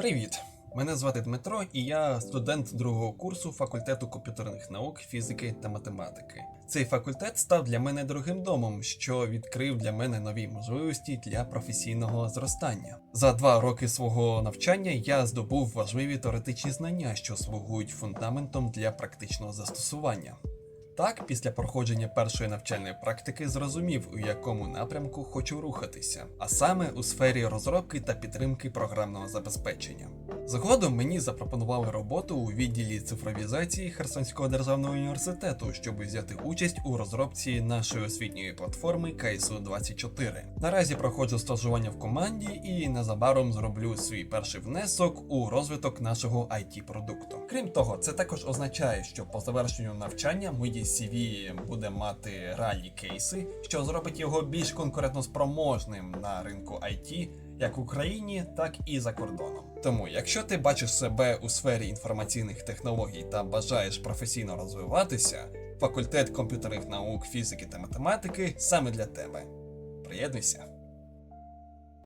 Привіт! Мене звати Дмитро, і я студент другого курсу факультету комп'ютерних наук, фізики та математики. Цей факультет став для мене другим домом, що відкрив для мене нові можливості для професійного зростання. За два роки свого навчання я здобув важливі теоретичні знання, що слугують фундаментом для практичного застосування. Так, після проходження першої навчальної практики зрозумів, у якому напрямку хочу рухатися, а саме у сфері розробки та підтримки програмного забезпечення. Згодом мені запропонували роботу у відділі цифровізації Херсонського державного університету, щоб взяти участь у розробці нашої освітньої платформи КСУ 24 Наразі проходжу стажування в команді і незабаром зроблю свій перший внесок у розвиток нашого it продукту. Крім того, це також означає, що по завершенню навчання моє CV буде мати реальні кейси, що зробить його більш конкурентоспроможним на ринку IT як в Україні, так і за кордоном. Тому, якщо ти бачиш себе у сфері інформаційних технологій та бажаєш професійно розвиватися, факультет комп'ютерних наук, фізики та математики саме для тебе. Приєднуйся!